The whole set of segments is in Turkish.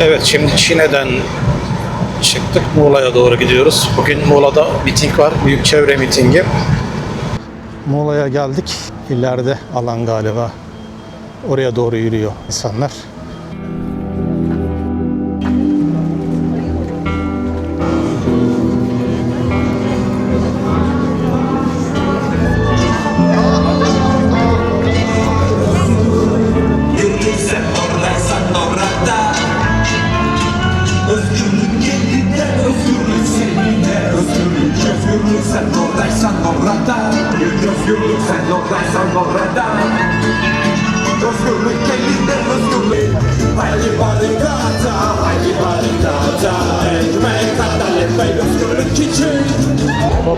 Evet şimdi Çin'den çıktık Muğla'ya doğru gidiyoruz. Bugün Muğla'da miting var. Büyük çevre mitingi. Muğla'ya geldik. İleride alan galiba. Oraya doğru yürüyor insanlar.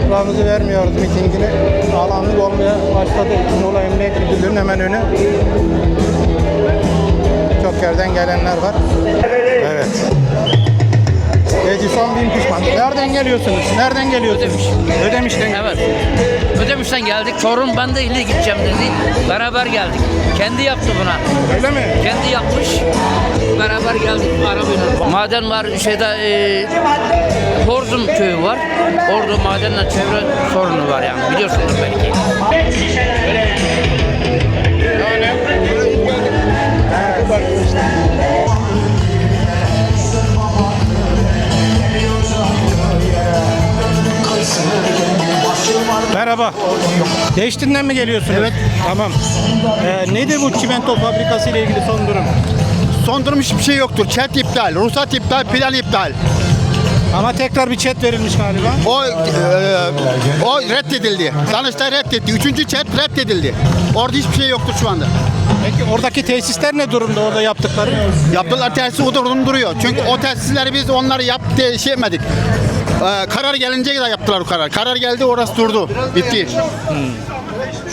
Toprağımızı vermiyoruz mitingini. Alanlık olmaya başladı. Muğla Emniyet Müdürlüğü'nün hemen önü. Çok yerden gelenler var. Evet. Edison bin pişman. Nereden geliyorsunuz? Nereden geliyorsunuz? Ödemiş. Ödemiş'ten. Evet. Ödemiş'ten geldik. Çorum ben de ile gideceğim dedi. Beraber geldik. Kendi yaptı buna. Öyle mi? Kendi yapmış. Beraber geldik arabayla. Maden var şeyde e, Horzum köyü var. Orada madenle çevre sorunu var yani biliyorsunuz belki. Merhaba. Değiştinden mi geliyorsunuz? Evet. Tamam. Ee, nedir bu çimento fabrikası ile ilgili son durum? Son durum hiçbir şey yoktur. Çet iptal, ruhsat iptal, plan iptal. Ama tekrar bir çet verilmiş galiba. O e, o reddedildi. Danıştay reddetti. Üçüncü çet reddedildi. Orada hiçbir şey yoktur şu anda. Peki oradaki tesisler ne durumda orada yaptıkları? Yaptılar tesis o durum duruyor. Çünkü o tesisleri biz onları yap diye şey etmedik. Ee, karar gelince de yaptılar o karar. Karar geldi orası durdu. Bitti.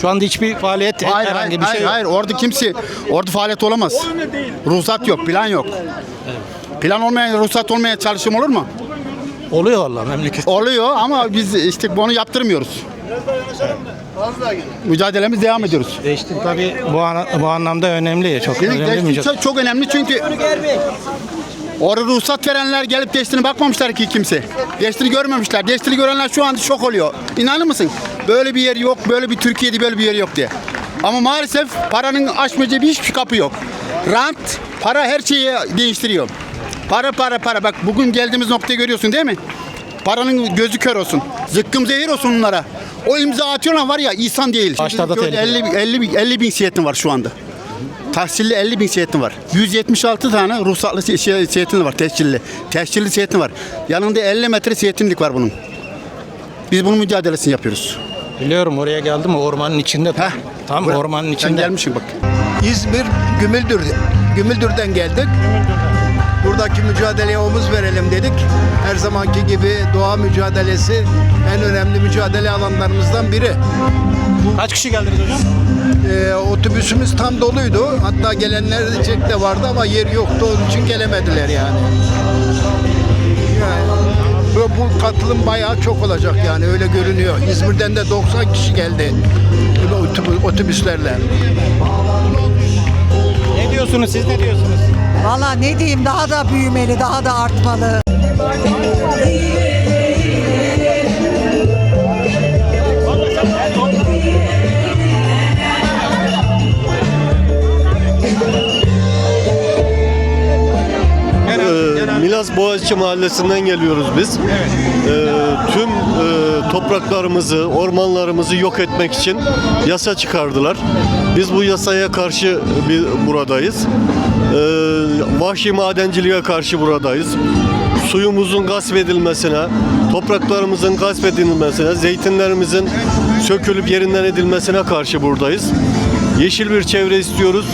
Şu anda hiçbir faaliyet Hayır, hayır, herhangi bir hayır, şey yok. hayır. Orada kimse, orada faaliyet olamaz. Ruhsat yok, plan yok. Plan olmayan, ruhsat olmayan çalışım olur mu? Oluyor valla memleket. Oluyor ama biz işte bunu yaptırmıyoruz. Mücadelemiz devam ediyoruz. Değişti tabii bu, ana- bu anlamda önemli çok Dedik, önemli çok, çok önemli çünkü orada ruhsat verenler gelip deştine bakmamışlar ki kimse. Deştini görmemişler. Deştini görenler şu anda şok oluyor. İnanır mısın? Böyle bir yer yok, böyle bir Türkiye'de böyle bir yer yok diye. Ama maalesef paranın açmayacağı bir hiçbir kapı yok. Rant, para her şeyi değiştiriyor. Para para para. Bak bugün geldiğimiz noktayı görüyorsun değil mi? Paranın gözü kör olsun. Zıkkım zehir olsun onlara. O imza atıyorlar var ya insan değil. Başlarda Şimdi tehlikeli. 50, 50, bin- 50 bin siyetin var şu anda. Tahsilli 50 bin siyetin var. 176 tane ruhsatlı si- şey, siyetin var. Tescilli. Tescilli siyetin var. Yanında 50 metre siyetinlik var bunun. Biz bunun mücadelesini yapıyoruz. Biliyorum oraya geldim ormanın içinde. Heh. Tam Bırak. ormanın Sen içinde. gelmişsin bak. İzmir Gümüldür Gümüldür'den geldik. Buradaki mücadeleye omuz verelim dedik. Her zamanki gibi doğa mücadelesi en önemli mücadele alanlarımızdan biri. Kaç kişi geldiniz hocam? Ee, otobüsümüz tam doluydu. Hatta gelenler çek de vardı ama yer yoktu. Onun için gelemediler yani. Yani bu, bu katılım bayağı çok olacak yani öyle görünüyor. İzmir'den de 90 kişi geldi otobüslerle. Ne diyorsunuz siz ne diyorsunuz? Valla ne diyeyim daha da büyümeli, daha da artmalı. Milas Boğaziçi Mahallesi'nden geliyoruz biz. Ee, tüm e, topraklarımızı, ormanlarımızı yok etmek için yasa çıkardılar. Biz bu yasaya karşı bir buradayız. Ee, vahşi madenciliğe karşı buradayız. Suyumuzun gasp edilmesine, topraklarımızın gasp edilmesine, zeytinlerimizin sökülüp yerinden edilmesine karşı buradayız. Yeşil bir çevre istiyoruz.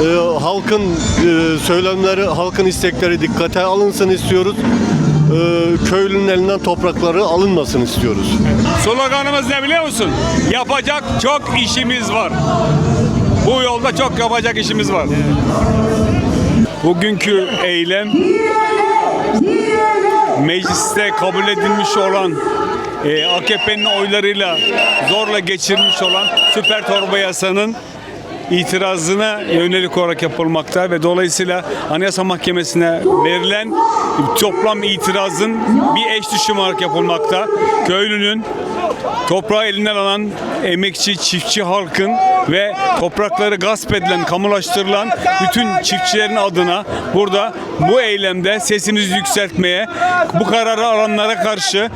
Ee, halkın e, söylemleri, halkın istekleri dikkate alınsın istiyoruz. Ee, köylünün elinden toprakları alınmasın istiyoruz. Sloganımız ne biliyor musun? Yapacak çok işimiz var. Bu yolda çok yapacak işimiz var. Bugünkü eylem mecliste kabul edilmiş olan e, AKP'nin oylarıyla zorla geçirilmiş olan süper torba yasanın itirazına yönelik olarak yapılmakta ve dolayısıyla Anayasa Mahkemesi'ne verilen toplam itirazın bir eş düşüm olarak yapılmakta. Köylünün toprağı elinden alan emekçi, çiftçi halkın ve toprakları gasp edilen, kamulaştırılan bütün çiftçilerin adına burada bu eylemde sesimizi yükseltmeye, bu kararı alanlara karşı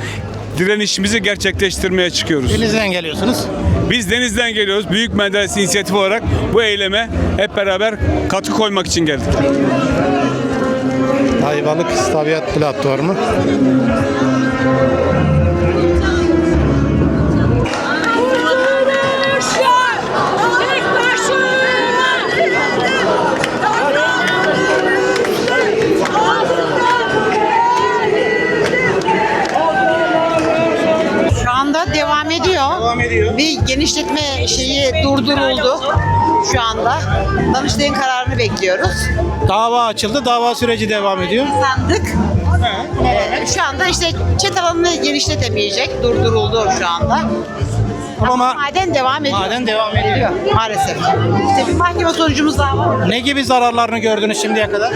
direnişimizi gerçekleştirmeye çıkıyoruz. Denizden geliyorsunuz. Biz denizden geliyoruz. Büyük Menderes inisiyatif olarak bu eyleme hep beraber katkı koymak için geldik. Ayvalık Tabiat Platformu. Bir genişletme şeyi durduruldu şu anda. Danıştay'ın kararını bekliyoruz. Dava açıldı. Dava süreci devam ediyor. Sandık. Ee, şu anda işte çet alanını genişletemeyecek. Durduruldu şu anda. Ama Ama maden devam ediyor. maden devam ediyor. Maalesef. İşte bir mahkeme sonucumuz daha var. Ne gibi zararlarını gördünüz şimdiye kadar?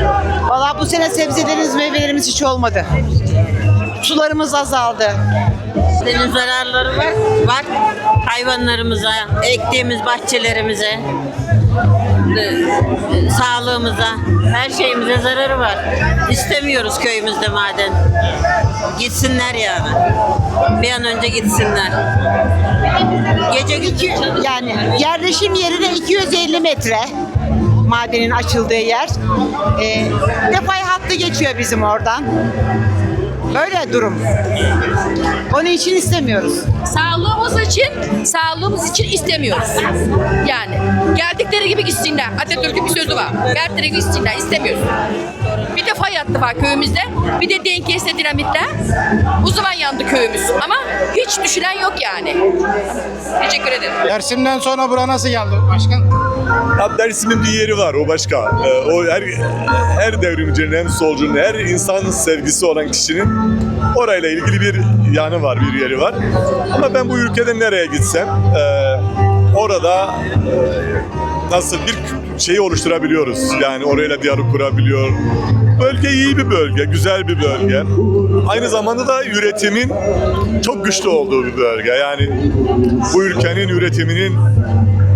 Valla bu sene sebzelerimiz, meyvelerimiz hiç olmadı. Sularımız azaldı. Senin zararları var. Var. Hayvanlarımıza, ektiğimiz bahçelerimize, e, sağlığımıza, her şeyimize zararı var. İstemiyoruz köyümüzde maden. Gitsinler yani. Bir an önce gitsinler. Gece İki, yani yerleşim yerine 250 metre madenin açıldığı yer. E, defay hattı geçiyor bizim oradan. Böyle durum. Onun için istemiyoruz. Sağlığımız için, sağlığımız için istemiyoruz. Yani geldikleri gibi gitsinler. Atatürk'ün bir sözü var. Geldikleri gibi gitsinler. istemiyoruz. Bir de fay hattı var köyümüzde. Bir de denk kesse dinamitler. O zaman yandı köyümüz. Ama hiç düşünen yok yani. Teşekkür ederim. Dersimden sonra bura nasıl geldi başkan? Ya Dersim'in bir yeri var o başka. Ee, o her her devrimcinin, hem solcunun, her insan sevgisi olan kişinin orayla ilgili bir yanı var, bir yeri var. Ama ben bu ülkede nereye gitsem e, orada e, nasıl bir şeyi oluşturabiliyoruz. Yani orayla diyalog kurabiliyor. Bölge iyi bir bölge, güzel bir bölge. Aynı zamanda da üretimin çok güçlü olduğu bir bölge. Yani bu ülkenin üretiminin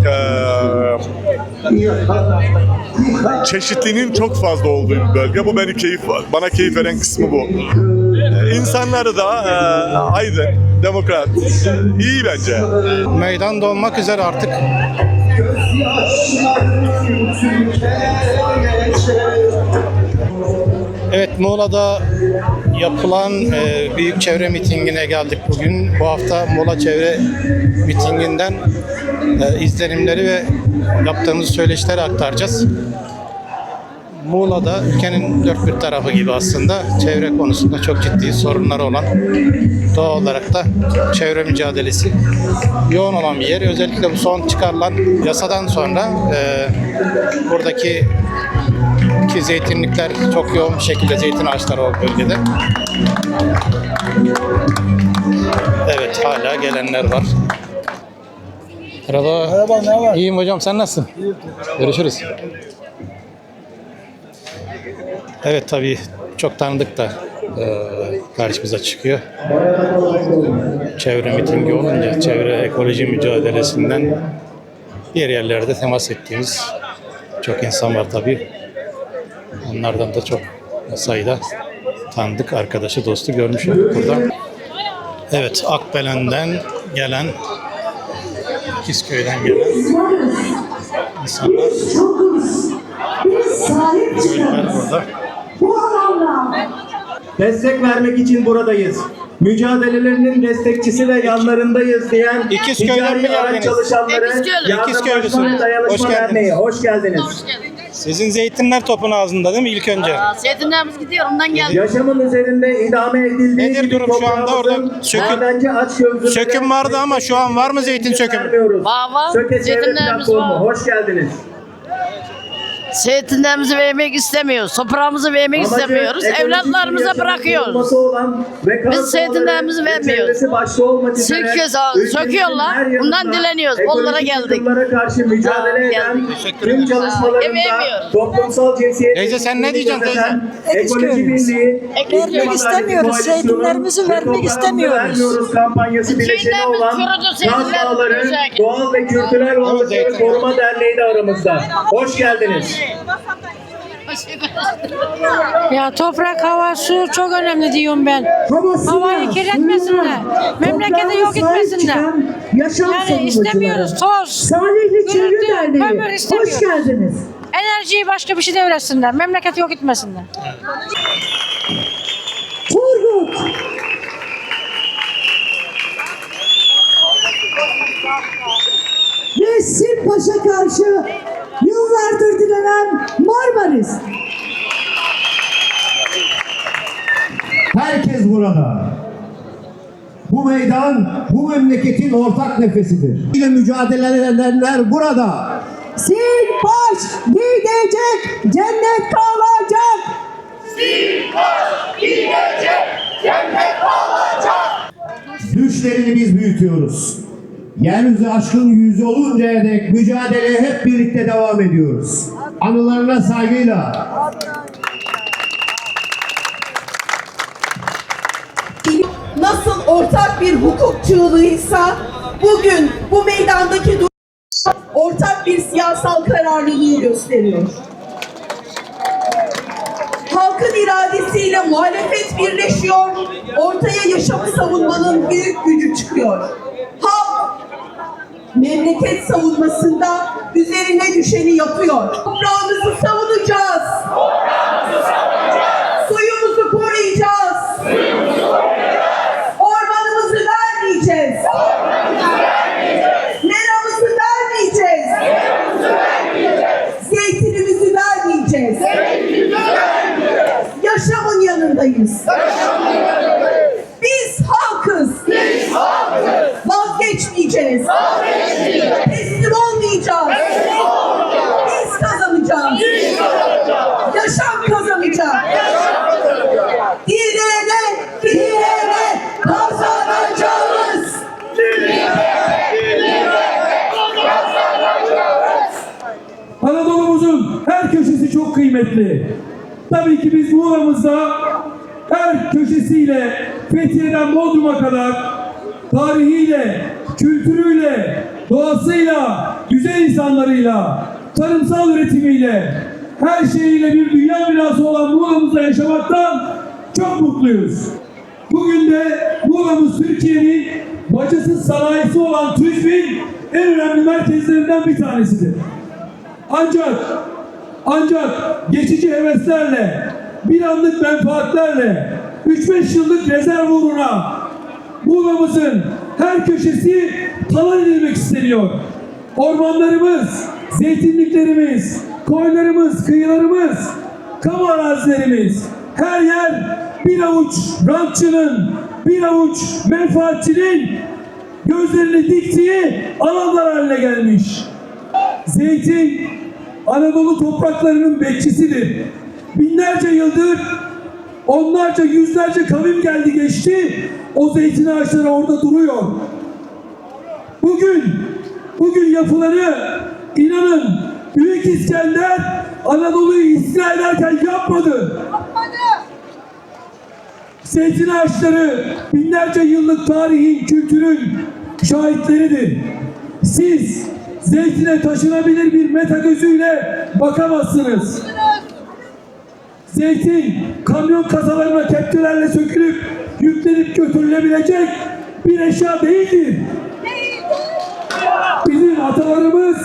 eee çeşitliliğinin çok fazla olduğu bir bölge. Bu beni keyif. Bana keyif veren kısmı bu. Ee, İnsanları da e, aydın, demokrat, iyi bence. Meydan dolmak üzere artık. Evet Muğla'da yapılan e, büyük çevre mitingine geldik bugün. Bu hafta Muğla çevre mitinginden e, izlenimleri ve yaptığımız söyleşileri aktaracağız. Muğla'da ülkenin dört bir tarafı gibi aslında çevre konusunda çok ciddi sorunları olan doğal olarak da çevre mücadelesi yoğun olan bir yer. Özellikle bu son çıkarılan yasadan sonra e, buradaki ki zeytinlikler çok yoğun bir şekilde zeytin ağaçları var bölgede. Evet hala gelenler var. Merhaba. Merhaba ne var? İyiyim hocam sen nasılsın? Görüşürüz. Evet tabii çok tanıdık da e, karşımıza çıkıyor. Çevre mitingi olunca çevre ekoloji mücadelesinden diğer yerlerde temas ettiğimiz çok insan var tabii. Onlardan da çok sayıda tanıdık arkadaşı, dostu görmüş olduk burada. Evet, Akbelen'den gelen, İkizköy'den gelen insanlar. Köylüler burada. Destek vermek için buradayız. Mücadelelerinin destekçisi ve yanlarındayız diyen İkizköy'den mi ticari araç geldiniz? çalışanları İkizköylü. Yardımlaşma İkizköylüsünüz. ve Dayanışma Hoş geldiniz. Derneği. Hoş geldiniz. Sizin zeytinler topun ağzında değil mi ilk önce? Zeytinlerimiz gidiyor ondan geldi. Yaşamın üzerinde idame edildiği Nedir gibi durum şu anda? Orada açgözlülere söküm vardı ama şu an var mı zeytin sökümü? Var, var. Söke Çevre Zeytinlerimiz Platformu. var. Hoş geldiniz. Zeytinlerimizi vermek istemiyoruz. Toprağımızı vermek Amacı istemiyoruz. Evlatlarımıza bırakıyoruz. Biz zeytinlerimizi vermiyoruz. Söküyoruz, söküyorlar. Bundan dileniyoruz. Onlara geldik. karşı mücadele eden tüm çalışmalarında toplumsal cinsiyet Teyze sen ne diyeceksin teyze? Ekoloji Birliği, Vermek istemiyoruz, zeytinlerimizi vermek istemiyoruz. Kampanyası bileşeni olan Dağları. Doğal ve Kültürel Varlıkları Koruma Derneği de aramızda. Hoş geldiniz. Ya toprak, hava, su çok önemli diyorum ben. Havayı kirletmesinler. Memleketi yok etmesinler. Yani istemiyoruz toz. Gürültü, kömür istemiyoruz. Hoş geldiniz. Enerjiyi başka bir şey de üretsinler. Memleketi yok etmesinler. Turgut. Ve Simpaş'a karşı yıllardır dilenen Marmaris. Herkes burada. Bu meydan bu memleketin ortak nefesidir. Yine mücadele edenler burada. Simpaş gidecek, cennet kalacak. Düşlerini biz büyütüyoruz. Yeryüzü aşkın yüzü oluncaya dek mücadeleye hep birlikte devam ediyoruz. Anılarına saygıyla, Nasıl ortak bir hukuk çığlığıysa bugün bu meydandaki ortak bir siyasal kararlılığı gösteriyor. Halkın iradesiyle muhalefet birleşiyor, ortaya yaşamı savunmanın büyük gücü çıkıyor. Halk memleket savunmasında üzerine düşeni yapıyor. Toprağımızı savunacağız. Suyumuzu koruyacağız. Ormanımızı vermeyeceğiz. Meramızı vermeyeceğiz. Zeytinimizi vermeyeceğiz. Yaşamın yanındayız. Biz halkız. Vazgeçmeyeceğiz. Teslim olmayacağız. Biz kazanacağız. Yaşam kazanacak. Direne, direne kazanacağız. Anadolu'muzun her köşesi çok kıymetli. Tabii ki biz Muğla'mızda her köşesiyle Fethiye'den Bodrum'a kadar tarihiyle, kültürüyle, doğasıyla, güzel insanlarıyla, tarımsal üretimiyle, her şeyiyle bir dünya mirası olan Muğla'mızda yaşamaktan çok mutluyuz. Bugün de Muğla'mız Türkiye'nin bacasız sanayisi olan turizmin en önemli merkezlerinden bir tanesidir. Ancak ancak geçici heveslerle, bir anlık menfaatlerle, 3-5 yıllık rezerv uğruna Muğla'mızın her köşesi talan edilmek isteniyor. Ormanlarımız, zeytinliklerimiz, koylarımız, kıyılarımız, kamu arazilerimiz, her yer bir avuç rantçının, bir avuç menfaatçinin gözlerini diktiği alanlar haline gelmiş. Zeytin Anadolu topraklarının bekçisidir. Binlerce yıldır onlarca yüzlerce kavim geldi geçti. O zeytin ağaçları orada duruyor. Bugün bugün yapılanı inanın Büyük İskender Anadolu'yu istila ederken yapmadı. Zeytin ağaçları binlerce yıllık tarihin, kültürün şahitleridir. Siz zeytine taşınabilir bir meta gözüyle bakamazsınız. Zeytin kamyon kasalarına kepçelerle sökülüp yüklenip götürülebilecek bir eşya değildir. Bizim atalarımız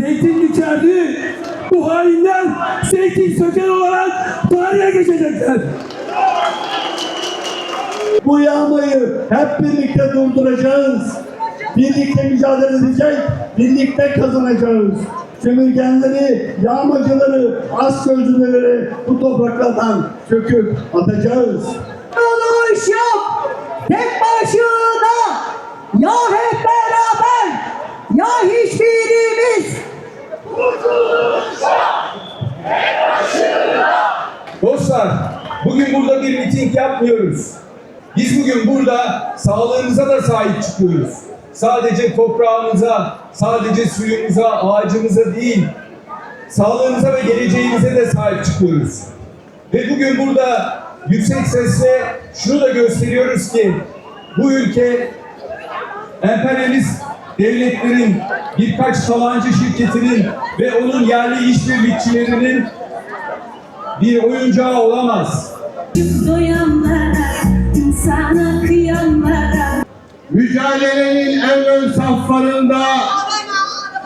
zeytin dikerdi. Bu hainler zeytin söken olarak tarihe geçecekler. Bu yağmayı hep birlikte durduracağız. Birlikte mücadele edecek, birlikte kazanacağız. Sömürgenleri, yağmacıları, az gözlüleri bu topraklardan söküp atacağız. Oluş yok. Tek başına. Ya hep beraber. Ya hiçbirimiz. Dostlar, bugün burada bir miting yapmıyoruz. Biz bugün burada sağlığımıza da sahip çıkıyoruz. Sadece toprağımıza, sadece suyumuza, ağacımıza değil, sağlığımıza ve geleceğimize de sahip çıkıyoruz. Ve bugün burada yüksek sesle şunu da gösteriyoruz ki bu ülke emperyalist devletlerin birkaç talancı şirketinin ve onun yerli işbirlikçilerinin bir oyuncağı olamaz. Doyanlara, insana kıyanlara Mücadelenin en ön saflarında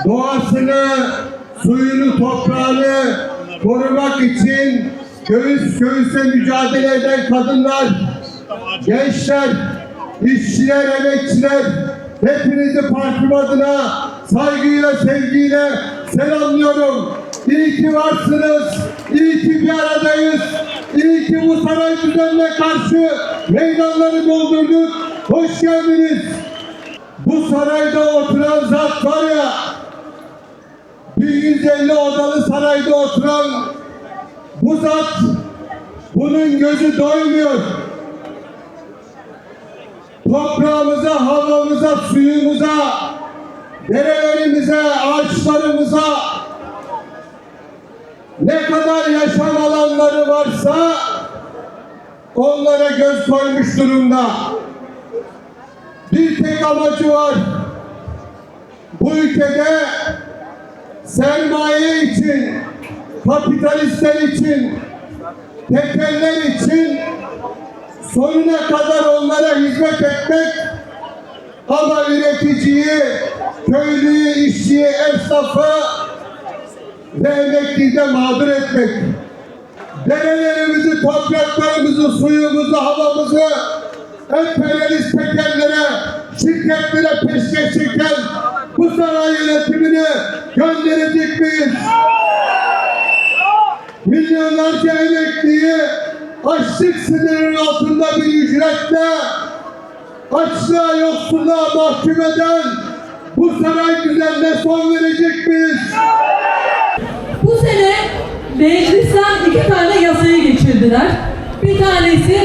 doğasını, suyunu, toprağını korumak için göğüs göğüse mücadele eden kadınlar, gençler, işçiler, emekçiler hepinizi partim adına saygıyla, sevgiyle selamlıyorum. İyi ki varsınız, iyi ki bir aradayız, iyi ki bu saray düzenine karşı meydanları doldurduk. Hoş geldiniz. Bu sarayda oturan zat var ya, bir 150 odalı sarayda oturan bu zat, bunun gözü doymuyor. Toprağımıza, havamıza, suyumuza, derelerimize, ağaçlarımıza ne kadar yaşam alanları varsa onlara göz koymuş durumda. Bir tek amacı var. Bu ülkede sermaye için, kapitalistler için, tekeller için sonuna kadar onlara hizmet etmek ama üreticiyi, köylüyü, işçiyi, esnafı ve emekliyi de mağdur etmek. Derelerimizi, topraklarımızı, suyumuzu, havamızı emperyalist tekerlere, şirketlere peşkeş çeken bu saray yönetimini gönderecek miyiz? Milyonlarca emekliyi açlık sınırının altında bir ücretle açlığa yoksulluğa mahkum eden bu saray düzenine son verecek miyiz? Bu sene meclisten iki tane yasayı geçirdiler. Bir tanesi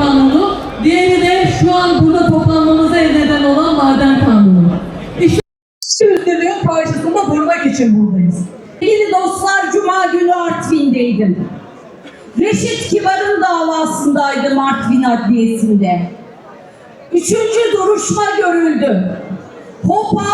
kanunu, diğeri de şu an burada toplanmamıza neden olan maden kanunu. İşte üstünlüğün karşısında durmak için buradayız. Sevgili dostlar, Cuma günü Artvin'deydim. Reşit Kibar'ın davasındaydım Artvin Adliyesi'nde. Üçüncü duruşma görüldü. Hopa,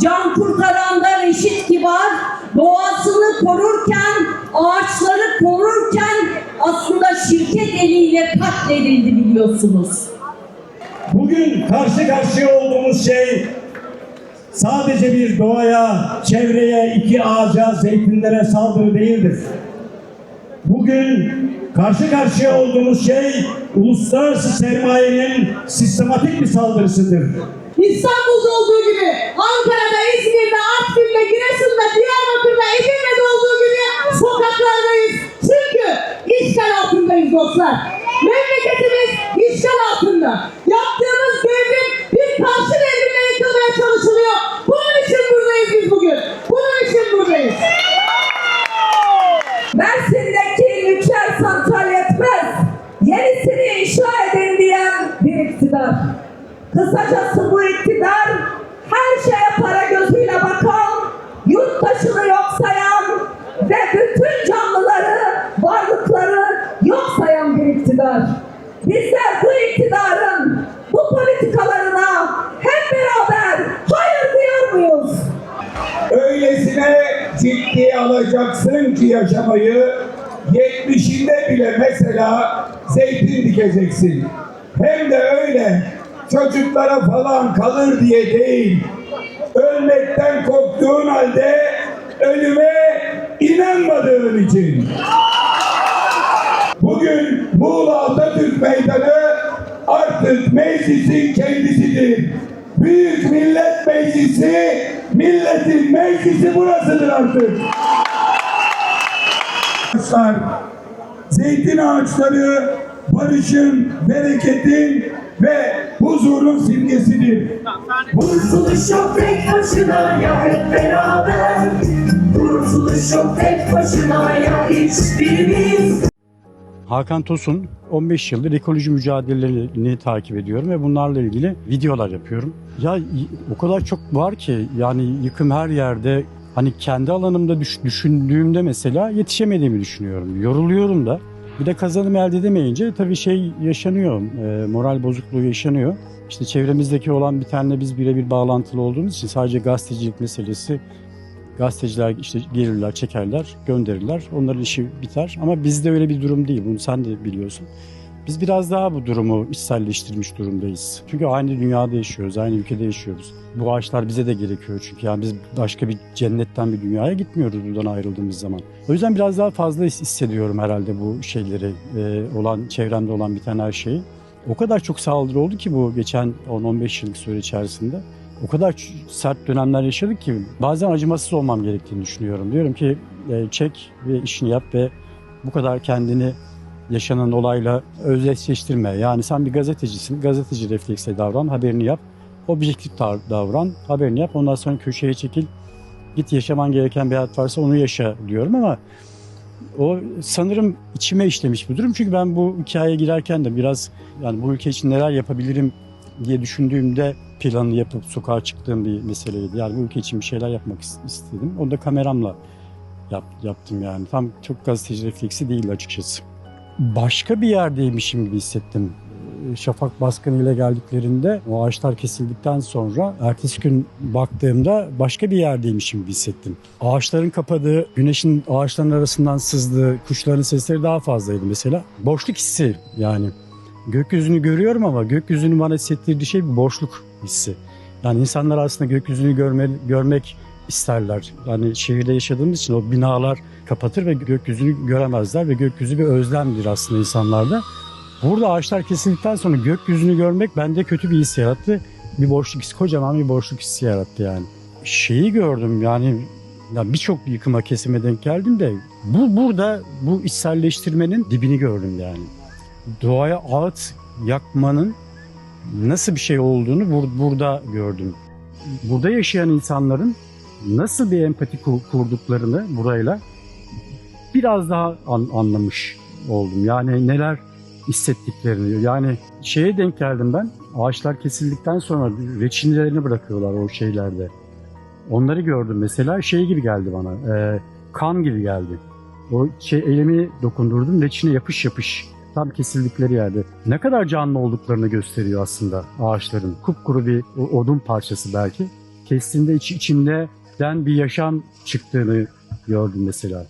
can kurtaranda Reşit Kibar doğasını korurken, ağaçları korurken aslında şirket eliyle katledildi biliyorsunuz. Bugün karşı karşıya olduğumuz şey sadece bir doğaya, çevreye, iki ağaca, zeytinlere saldırı değildir. Bugün karşı karşıya olduğumuz şey uluslararası sermayenin sistematik bir saldırısıdır. İstanbul'da olduğu gibi Ankara'da, İzmir'de, Artvin'de, Giresun'da, Diyarbakır'da, Edirne'de olduğu gibi sokaklardayız. Çünkü işgal altındayız dostlar. Memleketimiz işgal altında. Yaptığımız devrim bir karşı devrimle yıkılmaya çalışılıyor. Bunun için buradayız biz bugün. Bunun için buradayız. Mersin'deki nükleer santral yetmez. Yenisini inşa edin diyen bir iktidar. Kısacası bu iktidar her şeye para gözüyle bakan, yurttaşını yok sayan ve bütün canlıları, varlıkları yok sayan bir iktidar. Bizler bu iktidarın bu politikalarına hep beraber hayır diyor muyuz? Öylesine ciddiye alacaksın ki yaşamayı 70'inde bile mesela zeytin dikeceksin. Hem de öyle çocuklara falan kalır diye değil. Ölmekten korktuğun halde ölüme inanmadığın için. Bugün Muğla Atatürk Meydanı artık meclisin kendisidir. Büyük Millet Meclisi, milletin meclisi burasıdır artık. Zeytin ağaçları barışın, bereketin ve huzurun simgesidir. Kurtuluş yok tek başına ya hep beraber Kurtuluş yok tek başına ya hiçbirimiz Hakan Tosun 15 yıldır ekoloji mücadelelerini takip ediyorum ve bunlarla ilgili videolar yapıyorum. Ya o kadar çok var ki yani yıkım her yerde hani kendi alanımda düş- düşündüğümde mesela yetişemediğimi düşünüyorum. Yoruluyorum da. Bir de kazanım elde edemeyince tabii şey yaşanıyor, e, moral bozukluğu yaşanıyor. İşte çevremizdeki olan bir tane biz birebir bağlantılı olduğumuz için sadece gazetecilik meselesi Gazeteciler işte gelirler, çekerler, gönderirler. Onların işi biter. Ama bizde öyle bir durum değil. Bunu sen de biliyorsun. Biz biraz daha bu durumu içselleştirmiş durumdayız. Çünkü aynı dünyada yaşıyoruz, aynı ülkede yaşıyoruz. Bu ağaçlar bize de gerekiyor çünkü. Yani biz başka bir cennetten bir dünyaya gitmiyoruz buradan ayrıldığımız zaman. O yüzden biraz daha fazla his- hissediyorum herhalde bu şeyleri, e, olan çevremde olan biten her şeyi. O kadar çok saldırı oldu ki bu geçen 10-15 yıllık süre içerisinde o kadar sert dönemler yaşadık ki bazen acımasız olmam gerektiğini düşünüyorum. Diyorum ki e, çek ve işini yap ve bu kadar kendini yaşanan olayla özdeşleştirme. Yani sen bir gazetecisin, gazeteci refleksle davran, haberini yap. Objektif dav- davran, haberini yap. Ondan sonra köşeye çekil, git yaşaman gereken bir hayat varsa onu yaşa diyorum ama o sanırım içime işlemiş bir durum. Çünkü ben bu hikayeye girerken de biraz yani bu ülke için neler yapabilirim diye düşündüğümde planını yapıp sokağa çıktığım bir meseleydi. Yani bu ülke için bir şeyler yapmak is- istedim. Onu da kameramla yap, yaptım yani. Tam çok gazeteci refleksi değil açıkçası. Başka bir yerdeymişim gibi hissettim. Şafak baskınıyla geldiklerinde o ağaçlar kesildikten sonra ertesi gün baktığımda başka bir yerdeymişim gibi hissettim. Ağaçların kapadığı, güneşin ağaçların arasından sızdığı, kuşların sesleri daha fazlaydı mesela. Boşluk hissi yani. Gökyüzünü görüyorum ama gökyüzünün bana hissettirdiği şey bir boşluk hissi. Yani insanlar aslında gökyüzünü görme, görmek isterler. Yani şehirde yaşadığımız için o binalar kapatır ve gökyüzünü göremezler ve gökyüzü bir özlemdir aslında insanlarda. Burada ağaçlar kesildikten sonra gökyüzünü görmek bende kötü bir his yarattı. Bir boşluk hissi, kocaman bir boşluk hissi yarattı yani. Şeyi gördüm yani ya birçok yıkıma kesime denk geldim de bu burada bu içselleştirmenin dibini gördüm yani. Doğaya ağıt yakmanın nasıl bir şey olduğunu bur- burada gördüm. Burada yaşayan insanların nasıl bir empati ku- kurduklarını burayla biraz daha an- anlamış oldum. Yani neler hissettiklerini. Yani şeye denk geldim ben. Ağaçlar kesildikten sonra reçinelerini bırakıyorlar o şeylerde. Onları gördüm mesela şey gibi geldi bana. e, kan gibi geldi. O şey elimi dokundurdum reçine yapış yapış. Tam kesildikleri yerde. Ne kadar canlı olduklarını gösteriyor aslında ağaçların. Kupkuru bir odun parçası belki. Kestiğinde iç, içinden bir yaşam çıktığını gördüm mesela.